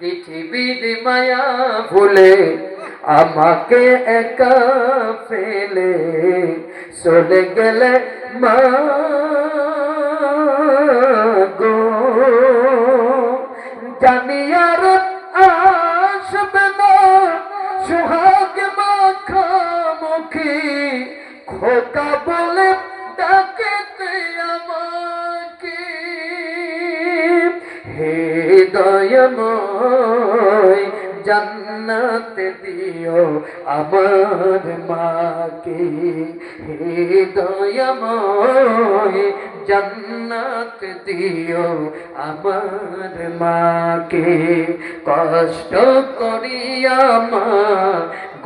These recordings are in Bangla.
পৃথিবীর মায়া ভুলে আমাকে একা ফেলে চলে গেলে মা জানি আর আসবে না, সুহাগ মাখামুখী, খোকা বলে দয়াময় জান্নাত দিও আমার মাকে। হে দয়াময় জান্নাত দিও আমার মাকে। কষ্ট করিয়া মা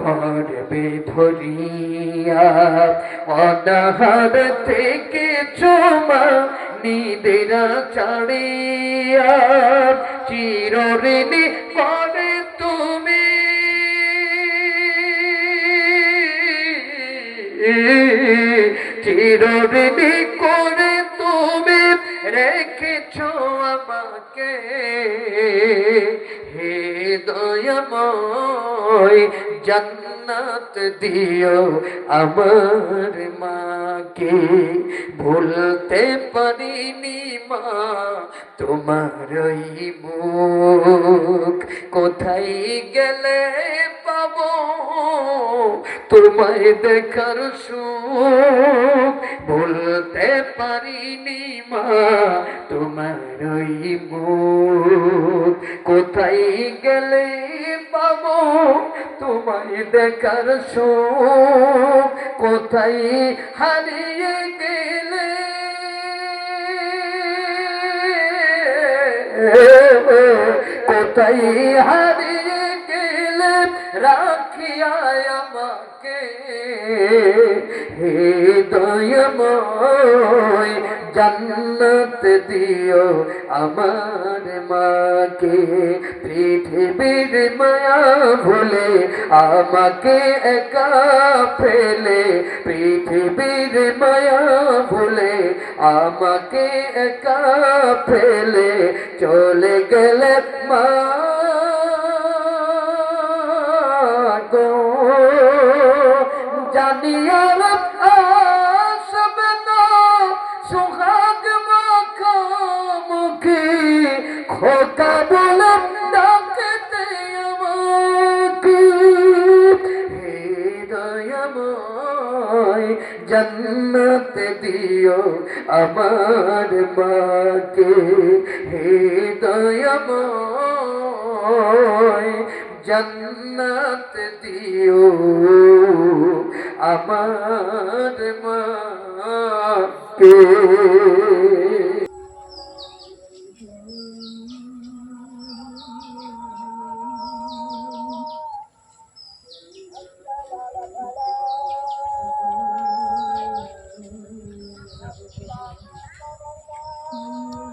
গর্বে ধরিয়া অনাহার থেকে চমা নিদেরা চাড়িয়া চিরঋণী করে তুমি। চিরঋণী করে তুমি রেখেছ আমাকে। হে দয়াময়, জান্নাত দিও আমার মাকে। ভুলতে পারিনি মা, তোমার মুখ। কোথায় গেলে পাবো? তোমায় দেখার সুখ। বলতে পারিনি মা, তোমার মুখ কোথায় গেলে পাবো? তোমায় দেখার সুখ কোথায় হারিয়ে গেলে? কোথায় হারিয়ে গেলে? রাখিয়া আমাকে হে দয়াময় জান্নাত দিও আমার মাকে। পৃথিবীর মায়া ভুলে আমাকে একা ফেলে। পৃথিবীর মায়া ভুলে আমাকে একা ফেলে। চলে গেলে মা গো। খোকা বলে ডাকতে আমাকে। হে দয়াময়, জন্নত দিও আমার মাকে। হে দয়াময়, জন্নত দিও আমার মাকে। 음.